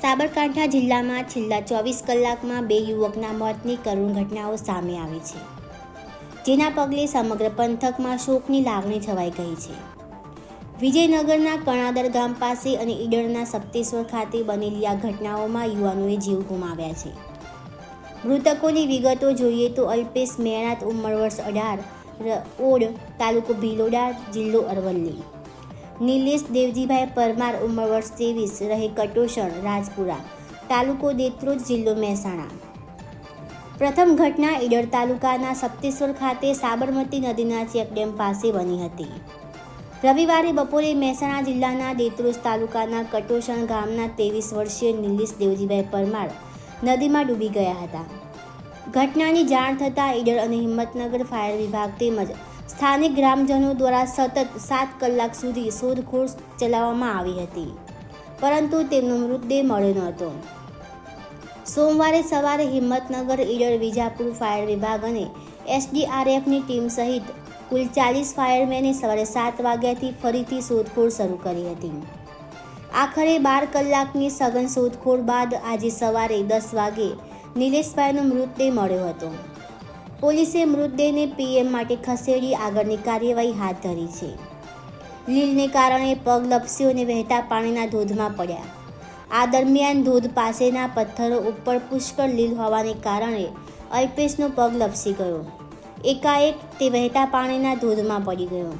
સાબરકાંઠા જિલ્લામાં છેલ્લા ચોવીસ કલાકમાં બે યુવકના મોતની કરુણ ઘટનાઓ સામે આવી છે, જેના પગલે સમગ્ર પંથકમાં શોકની લાગણી છવાઈ ગઈ છે. વિજયનગરના કણાદર ગામ પાસે અને ઈડરના સપ્તેશ્વર ખાતે બનેલી આ ઘટનાઓમાં યુવાનોએ જીવ ગુમાવ્યા છે. મૃતકોની વિગતો જોઈએ તો અલ્પેશ મેણાત ઉંમર વર્ષ અઢાર ઓડ તાલુકો ભીલોડા, જિલ્લો અરવલ્લી. નિલેશ દેવજીભાઈ પરમાર ઉંમર વર્ષ ત્રેવીસ, રહે કટોસણ, રાજપુરા, તાલુકો દેત્રોજ જિલ્લો મહેસાણા. પ્રથમ ઘટના ઈડર તાલુકાના સપ્તેશ્વર ખાતે સાબરમતી નદીના ચેકડેમ પાસે બની હતી. રવિવારે બપોરે મહેસાણા જિલ્લાના દેત્રોજ તાલુકાના કટોસણ ગામના ત્રેવીસ વર્ષીય નિલેશ દેવજીભાઈ પરમાર નદીમાં ડૂબી ગયા હતા. ઘટનાની જાણ થતાં ઈડર અને હિંમતનગર ફાયર વિભાગ તેમજ સ્થાનિક ગ્રામજનો દ્વારા સતત સાત કલાક સુધી શોધખોળ ચલાવવામાં આવી હતી, પરંતુ તેમનો મૃતદેહ મળ્યો નહોતો સોમવારે સવારે હિંમતનગર, ઈડર, વિજાપુર ફાયર વિભાગ અને એસડીઆરએફની ટીમ સહિત કુલ ચાલીસ ફાયરમેને સવારે સાત વાગ્યાથી ફરીથી શોધખોળ શરૂ કરી હતી. આખરે બાર કલાકની સઘન શોધખોળ બાદ આજે સવારે દસ વાગે નિલેશભાઈનો મૃતદેહ મળ્યો હતો. પોલીસે મૃતદેહને પીએમ માટે ખસેડી આગળની કાર્યવાહી હાથ ધરી છે. લીલને કારણે પગ લપસ્યો અને વહેતા પાણીના ધોધમાં પડ્યા. આ દરમિયાન ધોધ પાસેના પથ્થરો ઉપર પુષ્કળ લીલ હોવાને કારણે અલ્પેશનો પગ લપસી ગયો. એકાએક તે વહેતા પાણીના ધોધમાં પડી ગયો,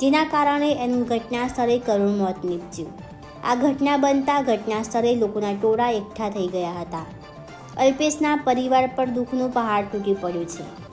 જેના કારણે એનું ઘટના સ્થળે કરુણ મોત નીપજ્યું. આ ઘટના બનતા ઘટના સ્થળે લોકોના ટોળા એકઠા થઈ ગયા હતા. અલ્પેશના પરિવાર પર દુઃખનો પહાડ તૂટી પડ્યો છે.